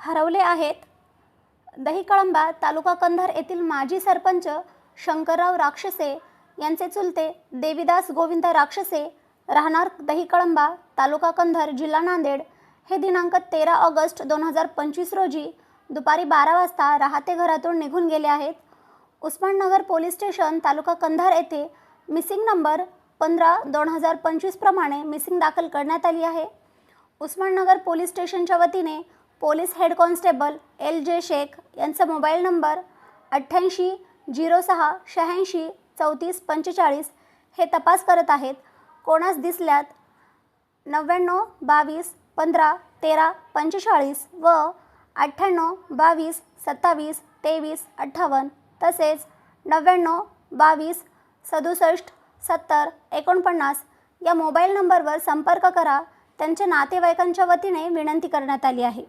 हरवले आहेत. दहीकळंबा तालुका कंधार येथील माजी सरपंच शंकरराव राक्षसे यांचे चुलते देवीदास गोविंद राक्षसे राहणार दहीकळंबा तालुका कंधार जिल्हा नांदेड हे दिनांक तेरा ऑगस्ट दोन हजार पंचवीस रोजी दुपारी बारा वाजता राहते घरातून निघून गेले आहेत. उस्माननगर पोलीस स्टेशन तालुका कंधार येथे मिसिंग नंबर पंधरा दोन हजार पंचवीसप्रमाणे मिसिंग दाखल करण्यात आली आहे. उस्माननगर पोलीस स्टेशनच्या वतीने police head constable L J Shaikh यांचा मोबाईल नंबर अठ्ठ्याऐंशी झिरो सहा शहाऐंशी चौतीस पंचेचाळीस हे तपास करत आहेत. कोणास दिसल्यात? नव्याण्णव बावीस पंधरा तेरा पंचेचाळीस व अठ्ठ्याण्णव बावीस सत्तावीस तेवीस अठ्ठावन्न तसेच नव्याण्णव बावीस सदुसष्ट सत्तर एकोणपन्नास या मोबाईल नंबरवर संपर्क करा. त्यांच्या नातेवाईकांच्या वतीने विनंती करण्यात आली आहे.